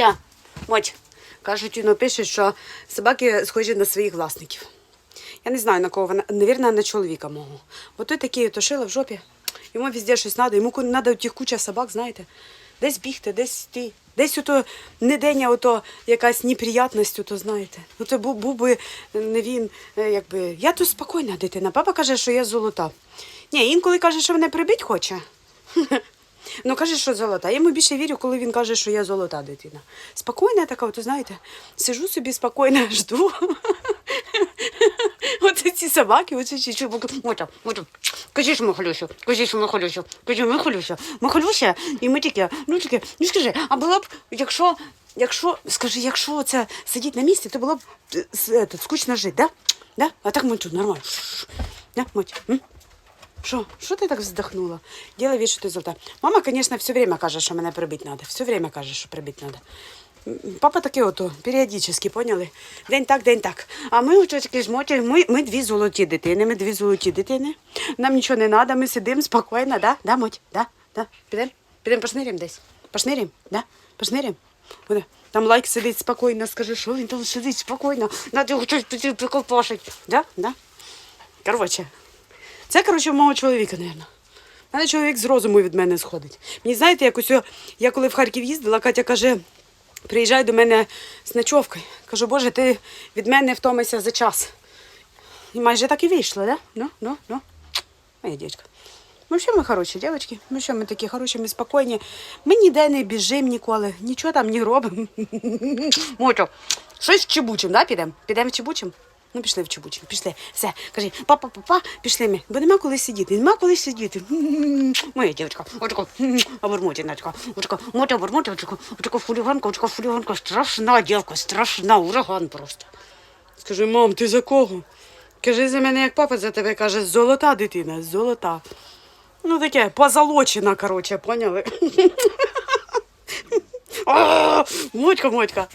Мотя, Моть. Кажуть, ну, пише, що собаки схожі на своїх власників. Я не знаю на кого вона, навірно, на чоловіка мого. Бо той такий то шила в жопі, йому везде щось треба, йому треба тих куча собак, знаєте, десь бігти, десь йти. Десь ото не день, а ото якась неприятність, ото знаєте. Ну то був, був би не він, е, якби. Я тут спокійна дитина. Папа каже, що я золота. Ні, інколи каже, що мене прибить хоче. Ну, каже, що золота. Я йому більше вірю, коли він каже, що я золота дитина. Спокійна така, от, знаєте, сижу собі спокійно, жду. От ці собаки, оці ці чубуки. Мотя, мотя, кажи, Михалюсю, кажи, Михалюсю, кажи, Михалюсю, Михалюся, і ми таке, ну таке, ну скажи, а було б, якщо, якщо, скажи, якщо це сидіть на місці, то було б е, с- скучно жити, да? Да? А так Мотю, нормально. Да, Мотя? Що? Що ти так вздохнула? Діла від, що ти золота. Мама, звісно, все время каже, що мене прибити треба. Все время каже, що прибити треба. Папа таке ото, періодично, поняли? День так, день так. А ми такі жмоті, ми, ми дві золоті дитини, ми дві золоті дитини. Нам нічого не треба, ми сидимо спокійно, да? Да, моть? Да? Да? Підемо? Підемо пошнирім десь? Пошнирім? Да? Пошнирім? Там лайк сидить спокійно, скажи, що він там сидить спокійно, надо його щось приколпашить. Да? Да? Коротше, це, коротше, мого чоловіка, мабуть. У мене чоловік з розуму від мене сходить. Мені знаєте, якось я коли в Харків їздила, Катя каже, приїжджай до мене з ночовкою. Кажу, Боже, ти від мене втомишся за час. І майже так і вийшло, да? Ну, ну, ну. Моя дівчинка. Ну, що ми хороші, дівчатки? Ну, що ми такі хороші, ми спокійні. Ми ніде не біжимо ніколи, нічого там не робимо. Мочо, щось чебучим, да, підемо? Підемо чебучим? Ну, пішли в чебучим, пішли. Все, кажи, папа, папа, пішли ми. Бо нема коли сидіти, нема коли сидіти. Моя дівчинка, отако, обермотіночка, отако, мотя, обермотіночка, отако фуліганка, отако фуліганка, страшна дівка, страшна, ураган просто. Скажи, мам, ти за кого? Кажи за мене, як папа за тебе каже, золота дитина, золота. Ну таке, позолочена, короче, поняли? Мотька, мотька.